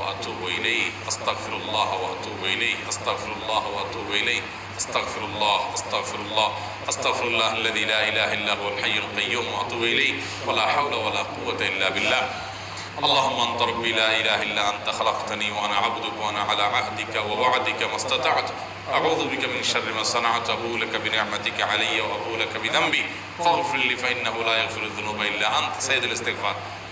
وأتوب إليه أستغفر الله وأتوب إليه أستغفر الله وأتوب إليه أستغفر الله أستغفر الله أستغفر الله الذي لا إله إلا هو الحي القيوم وأتوب إليه ولا حول ولا قوة إلا بالله. اللهم انت ربي لا إله إلا أنت خلقتني وأنا عبدك وأنا على عهدك ووعدك ما استطعت. أعوذ بك من شر ما صنعت ابو لك بنعمتك علي وابو لك بذنبي. فاغفر لي فإنه لا يغفر الذنوب إلا أنت. سيد الاستغفار.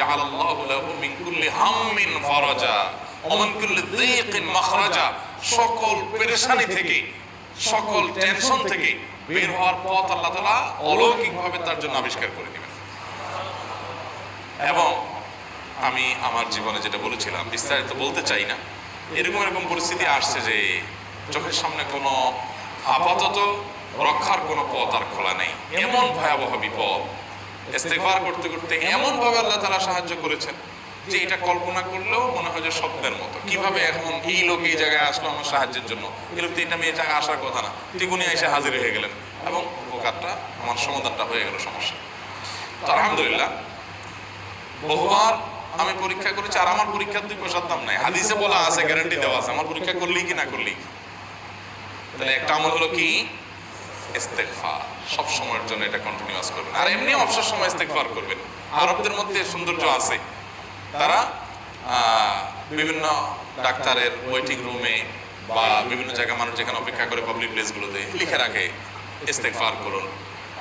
জাআলাল্লাহু লাহু মিন কুল্লি হাম্মিন ফারাজা ওয়া মিন কুল্লি দীকিন মাখরাজা। সকল পেরেশানি থেকে, সকল টেনশন থেকে বের হওয়ার পথ আল্লাহ তার জন্য আবিষ্কার করে দিবেন। এবং আমি আমার জীবনে যেটা বলেছিলাম, বিস্তারিত বলতে চাই না, এরকম এরকম পরিস্থিতি আসছে যে চোখের সামনে কোনো আপাতত রক্ষার কোনো পথ আর খোলা নেই। এমন ভয়াবহ বিপদ ইস্তেগফার করতে করতে এমন ভাবে আল্লাহ তাআলা সাহায্য করেছেন যে এটা কল্পনা করলেও মনে হয় যে স্বপ্নের মতো। কীভাবে এখন এই লোক এই জায়গায় আসলো আমার সাহায্যের জন্য? এই লোক তো এটা মেয়ে জায়গায় আসার কথা না। তিগুনি এসে হাজির হয়ে গেলেন এবং উপকারটা, আমার সমাধানটা হয়ে গেল সমস্যা। তো আলহামদুলিল্লাহ, বহুবার আমি পরীক্ষা করেছি আর আমার পরীক্ষার দুই পয়সার দাম নাই। হাদিসে বলা আছে গ্যারান্টি দেওয়া আছে। আমার পরীক্ষা করলেই কি না করলেই তাহলে একটা আমল হলো কি? ইস্তেগফার। সব সময়ের জন্য এটা কন্টিনিউয়াস করবেন। আর এমনি অবসর সময় ইস্তেগফার করবেন। আরবদের মধ্যে সৌন্দর্য আছে। তারা বিভিন্ন ডাক্তারের ওয়েটিং রুমে বা বিভিন্ন জায়গায় মানুষ যেখানে অপেক্ষা করে পাবলিক প্লেসগুলোতে লিখে রাখে, ইস্তেগফার করুন।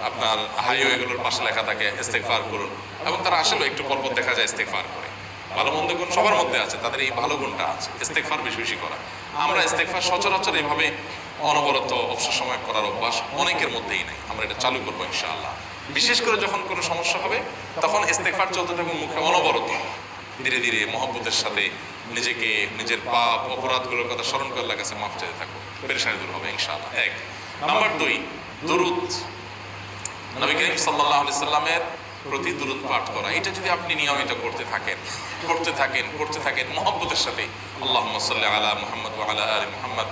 আপনার হাইওয়েগুলোর পাশে লেখা থাকে, ইস্তেগফার করুন। এবং তারা আসলে একটু পরপর দেখা যায়, ইস্তেগফার করে। ভালো মন্দ গুণ সবার মধ্যে আছে, তাদের এই ভালো গুণটা আছে, ইস্তেগফার বেশি বেশি করা। আমরা ইস্তেগফার সচরাচর এইভাবে অনবরত অবসর সময় করার অভ্যাস অনেকের মধ্যেই নেই, আমরা এটা চালু করব ইনশাআল্লাহ। বিশেষ করে যখন কোনো সমস্যা হবে, তখন ইস্তেগফার চলতে থাকবে মুখে অনবরত। ধীরে ধীরে মহব্বতের সাথে নিজেকে, নিজের পাপ, অপরাধগুলোর কথা স্মরণ করে কাছে মাফ চাইতে থাকব পেরেশানি দূর হবে ইনশাআল্লাহ। এক। নাম্বার দুই, দরুদ। নবী করিম আলাইহি সাল্লামের প্রতি দরুদ পাঠ করা। এটা যদি আপনি নিয়মিত করতে থাকেন করতে থাকেন করতে থাকেন মহব্বতের সাথে আল্লাহ সাল্লি আলা মোহাম্মদ আলা আলি মুহাম্মদ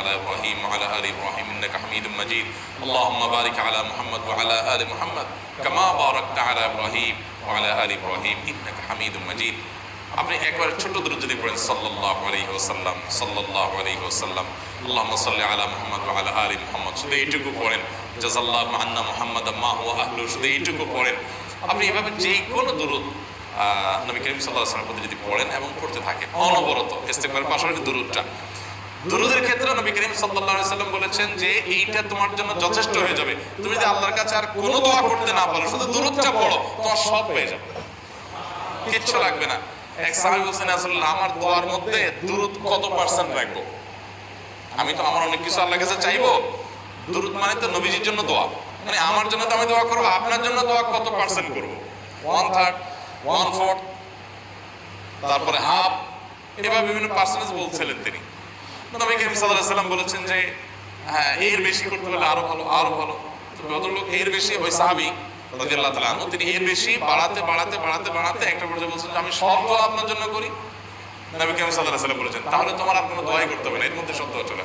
আলা ইব্রাহিম ওয়া আলা ইব্রাহিম ইন্নাকা হামিদুম মাজিদ। আল্লাহুম্মা বারিক আলা মুহাম্মদ ওয়া আলা আলি মুহাম্মদ কামা বারাকতা আলা ইব্রাহিম ওয়া আলা আলি ইব্রাহিম ইন্নাকা হামিদুম মাজিদ। আপনি একবার ছোট দূর যদি পড়েন, সাল্লাল্লাহু আলাইহি ওয়াসাল্লাম, সাল্লাল্লাহু আলাইহি ওয়াসাল্লাম, আল্লাহুম্মা সাল্লি আলা মুহাম্মদ আলা আলি মুহাম্মদ। শুধু এইটুকু পড়েন জাযাল্লাহু আন্না মুহাম্মাদ মা হুয়া আহলু শুধু এইটুকু পড়েন। আপনি এভাবে যে কোনো আহ, নবী করিম আলাইহি প্রতি যদি পড়েন এবং পড়তে থাকেন অনবরত ইস্তেগফারের পাশাপাশি দরুদটা। দরুদের ক্ষেত্রে নবী করিম সাল্লাল্লাহু সাল্লাম বলেছেন যে এইটা তোমার জন্য যথেষ্ট হয়ে যাবে। তুমি যদি আল্লাহর কাছে আর কোনো দোয়া করতে না পারো শুধু দরুদটা পড়ো তোমার সব পেয়ে যাবে। কিচ্ছু লাগবে না। এক সাহাবী বলছেন আসলে আমার দোয়ার মধ্যে দুরুদ কত পার্সেন্ট রাখব? আমি তো আমার অনেক কিছু আল্লাহর কাছে চাইব। দুরুদ মানে তো নবীজির জন্য দোয়া। মানে আমার জন্য তো আমি দোয়া করব, আপনার জন্য দোয়া কত পার্সেন্ট করব? ওয়ান থার্ড ওয়ান ফোর্থ তারপরে হাফ এভাবে বিভিন্ন পার্সেন্টেজ বলছিলেন তিনি। নবী করিম সাল্লাম বলেছেন যে হ্যাঁ এর বেশি করতে হলে আরও ভালো আরও ভালো। ভদ্রলোক এর বেশি ওই সাহাবী রাদিয়াল্লাহু তাআলা আনহু, তিনি এর বেশি বাড়াতে বাড়াতে বাড়াতে বাড়াতে একটা পর্যায়ে বলছেন আমি সব দোয়া আপনার জন্য করি। নবী করিম আলাইহি সাল্লাম বলেছেন, তাহলে তোমার আর কোনো দোয়াই করতে হবে না। এর মধ্যে সব দোয়া চলে।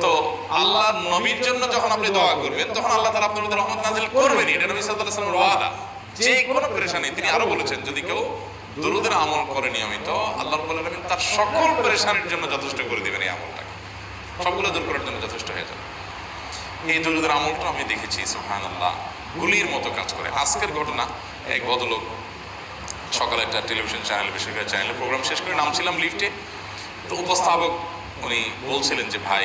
তো আল্লাহ নবীর জন্য যখন আপনি দোয়া করবেন, তখন আল্লাহ তাআলা আপনার মধ্যে রহমত নাজিল করবেন এটা নবী ওয়াদা। যে কোনো পেরেশানি, তিনি আরও বলেছেন, যদি কেউ দরুদের আমল করে নিয়মিত, আল্লাহ রাব্বুল আলামিন তার সকল পেরেশানির জন্য যথেষ্ট করে দিবেন এই আমলটাকে। সবগুলো দূর করার জন্য যথেষ্ট হয়ে যাবে। এই দরুদের আমলটা আমি দেখেছি, সুবহানাল্লাহ, গুলির মতো কাজ করে। আজকের ঘটনা, এক ভদ্রলোক সকালে একটা টেলিভিশন চ্যানেল, বেসরকারি চ্যানেলে প্রোগ্রাম শেষ করে নামছিলাম লিফটে। তো উপস্থাপক উনি বলছিলেন যে, ভাই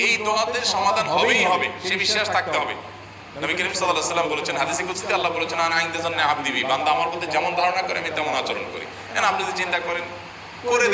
এই দোয়াতে সমাধান হবেই হবে, সে বিশ্বাস থাকতে হবে। নবী করিম সাল্লাহ সাল্লাম বলেছেন, হাদিসে কুস্তি আল্লাহ বলেছেন আর আইনদের জন্য আপনি বান্দা আমার প্রতি যেমন ধারণা করে, আমি তেমন আচরণ করি। আপনি যদি চিন্তা করেন, করে